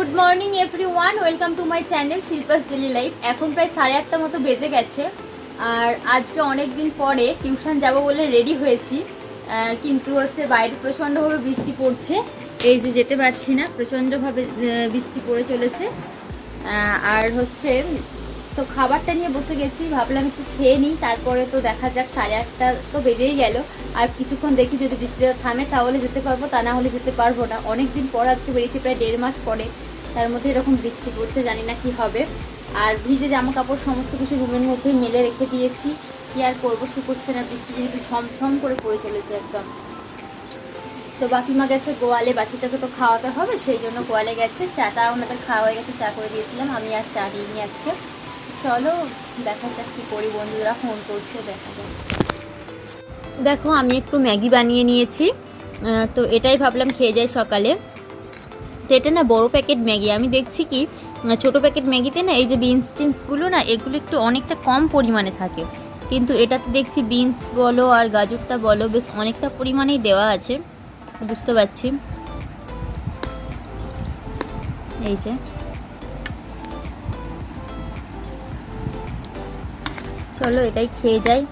Good morning every one welcome to my channel Shilpa's daily life এখন প্রায় সাড়ে আটটা মতো বেজে গেছে। আর আজকে অনেক দিন পরে টিউশন যাব বলে রেডি হয়েছি। কিন্তু হচ্ছে বাইরে প্রচণ্ডভাবে বৃষ্টি পড়ছে। এই যে যেতে পারছি না, প্রচণ্ডভাবে বৃষ্টি পড়ে চলেছে। আর হচ্ছে তো খাবারটা নিয়ে বসে গেছি, ভাবলাম একটু খেয়ে নিই। তারপরে তো দেখা যাক, সাড়ে আটটা তো বেজেই গেল। আর কিছুক্ষণ দেখি যদি বৃষ্টিটা থামে তাহলে যেতে পারব, তা না হলে যেতে পারব না। অনেক দিন পর আজকে বেরিয়েছি, প্রায় দেড় মাস পরে। তার মধ্যে এরকম বৃষ্টি পড়ছে, জানি না কি হবে। আর ভিজে জামা কাপড় সমস্ত কিছু রুমের মধ্যে মেলে রেখে দিয়েছি। কি আর করব, শুকোচ্ছে না, বৃষ্টি যেহেতু ছমছম করে পড়ে চলেছে একদম। তো বাকিমা গেছে গোয়ালে বাচ্চাটাকে তো খাওয়াতে হবে, সেই জন্য গোয়ালে গেছে। চাটা ওনাদের খাওয়া হয়ে গেছে, চা করে দিয়েছিলাম, আমি আর চা দিইনি আজকে। চলো, দেখা যাক কী করি, বন্ধুরা ফোন করছে, দেখা যাক। দেখো, আমি একটু ম্যাগি বানিয়ে নিয়েছি। তো এটাই ভাবলাম খেয়ে যাই সকালে। তো এটা না বড় প্যাকেট ম্যাগি। আমি দেখছি কি, ছোট প্যাকেট ম্যাগিতে না এই যে বিনস টিনসগুলো না, এগুলো একটু অনেকটা কম পরিমাণে থাকে। কিন্তু এটাতে দেখছি বিনস বলো আর গাজরটা বলো, বেশ অনেকটা পরিমাণেই দেওয়া আছে। বুঝতে পারছি। এই যে। চলো এটাই খেয়ে যাই।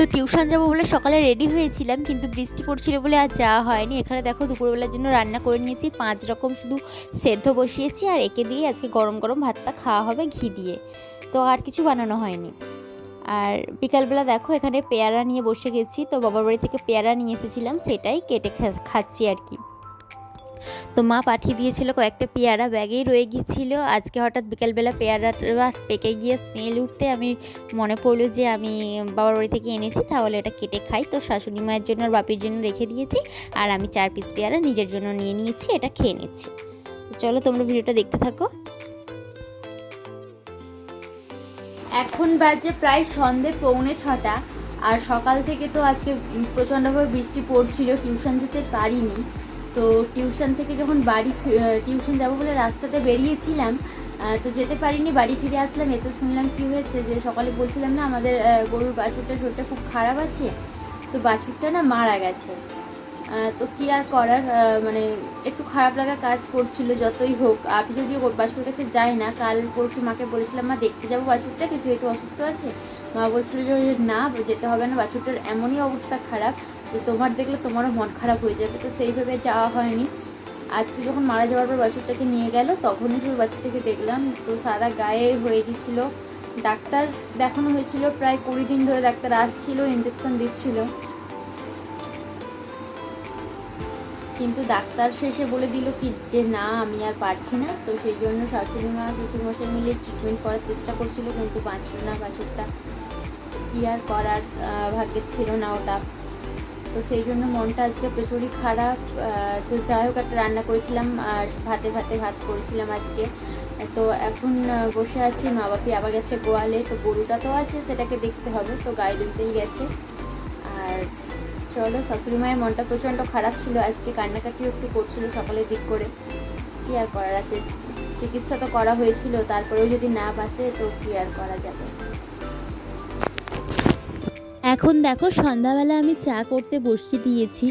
তো টিউশন যাব বলে সকালে রেডি হয়েছিলাম, কিন্তু বৃষ্টি পড়ছিল বলে আর যাওয়া হয়নি। এখানে দেখো দুপুরবেলার জন্য রান্না করে নিয়েছি, পাঁচ রকম শুধু সেদ্ধ বসিয়েছি আর একে দিয়ে আজকে গরম গরম ভাতটা খাওয়া হবে ঘি দিয়ে। তো আর কিছু বানানো হয়নি। আর বিকালবেলা দেখো এখানে পেয়ারা নিয়ে বসে গেছি, তো বাবার বাড়ি থেকে পেয়ারা নিয়ে এসেছিলাম, সেটাই কেটে খাচ্ছি আর কি। তো মা পাঠিয়ে দিয়েছিল কয়েকটা পেয়ারা, ব্যাগেই রয়ে গিয়েছিল। আজকে হঠাৎ বিকালবেলা পেয়ারাটা পেকে গিয়ে স্মেল উঠতে আমি মনে পড়ল যে আমি বাবার বাড়ি থেকে এনেছি, তাহলে এটা কেটে খাই। তো শাশুড়ি মায়ের জন্য আর বাপির জন্য রেখে দিয়েছি, আর আমি চার পিস পেয়ারা নিজের জন্য নিয়ে নিয়েছি, এটা খেয়ে নিচ্ছি। চলো তোমরা ভিডিওটা দেখতে থাকো। এখন বাজে প্রায় সন্ধে পৌনে ছটা, আর সকাল থেকে তো আজকে প্রচণ্ডভাবে বৃষ্টি পড়ছিল, টিউশন যেতে পারিনি। তো টিউশন থেকে যখন বাড়ি টিউশন যাব বলে রাস্তাতে বেরিয়েছিলাম তো যেতে পারিনি, বাড়ি ফিরে আসলাম, এসে শুনলাম কি হয়েছে যে সকালে বলছিলাম না, আমাদের গরুর বাছুরটা শরীরটা খুব খারাপ আছে, তো বাছুরটা না মারা গেছে। তো কি আর করার মানে একটু খারাপ লাগা কাজ করছিল, যতই হোক। যদিও ওর বাছুর কাছে যাই না, কাল পরশু মাকে বলেছিলাম, মা, দেখতে যাব বাছুরটাকে যেহেতু অসুস্থ আছে? মা বলছিল যে না যেতে হবে না, বাছুরটার এমনই অবস্থা খারাপ যে, তোমার দেখলে তোমারও মন খারাপ হয়ে যাবে। তো সেইভাবে যাওয়া হয়নি। আজকে যখন মারা যাওয়ার পর বাছুরটাকে নিয়ে গেল, তখনই শুধু বাছুরটাকে দেখলাম। তো সারা গায়ে হয়ে গেছিল ডাক্তার দেখানো হয়েছিল, প্রায় কুড়ি দিন ধরে ডাক্তার আসছিল ইঞ্জেকশন দিচ্ছিল। কিন্তু ডাক্তার শেষে বলে দিল কি যে, না, আমি আর পারছি না। তো সেই জন্য শাশুড়ি মা, শ্বশুরমশাই মিলে ট্রিটমেন্ট করার চেষ্টা করছিল, কিন্তু বাঁচল না বাছুরটা কি আর করার ভাগ্যে ছিল না ওটা। তো সেই জন্য মনটা আজকে প্রচুরই খারাপ। তো যাই হোক, একটা রান্না করেছিলাম, আর ভাতে ভাতে ভাত করেছিলাম আজকে। তো এখন বসে আছি মা বাপি আবার গেছে গোয়ালে। তো গরুটা তো আছে, সেটাকে দেখতে হবে। তো গায়ে দুলতেই গেছে। আর চলো শাশুড়ি মায়ের মনটা প্রচণ্ড খারাপ ছিল। আজকে কান্নাকাটিও একটু করছিল সকালের দিক করে। কি আর করার আছে? চিকিৎসা তো করা হয়েছিল, তারপরেও যদি না বাঁচে, তো কি আর করা যাবে? এখন দেখো, সন্ধ্যাবেলা আমি চা করতে বসিয়ে দিয়েছি।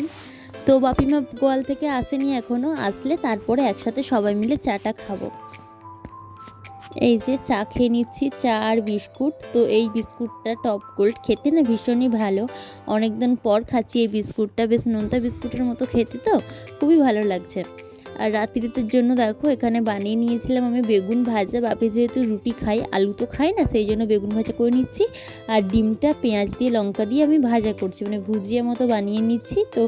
তো বাপিমা গোয়াল থেকে আসেনি এখনও আসলে তারপরে একসাথে সবাই মিলে চাটা খাব। এই যে চা খেয়ে নিচ্ছি, চা আর বিস্কুট। তো এই বিস্কুটটা টপ গোল্ড খেতে না ভীষণই ভালো। অনেকদিন পর খাচ্ছি এই বিস্কুটটা। বেশ নোনতা বিস্কুটের মতো খেতে তো খুবই ভালো লাগছে। আর রাত্রিতের জন্য দেখো, এখানে বানিয়ে নিয়েছিলাম আমি বেগুন ভাজা। বাপি যেহেতু রুটি খাই আলু তো খাই না, সেই জন্য বেগুন ভাজা করে নিচ্ছি। আর ডিমটা পেঁয়াজ দিয়ে, লঙ্কা দিয়ে আমি ভাজা করছি। মানে ভুজিয়া মতো বানিয়ে নিচ্ছি। তো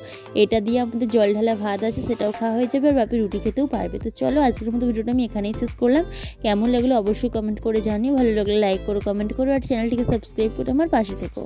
এটা দিয়ে আমাদের জল ঢালা ভাত আছে, সেটাও খাওয়া হয়ে যাবে আর বাপি রুটি খেতেও পারবে। তো চলো, আজকের মতো ভিডিওটা আমি এখানেই শেষ করলাম। কেমন লাগল অবশ্যই কমেন্ট করে জানিও। ভালো লাগলে লাইক করো কমেন্ট করো, আর চ্যানেলটিকে সাবস্ক্রাইব করে আমার পাশে থেকো।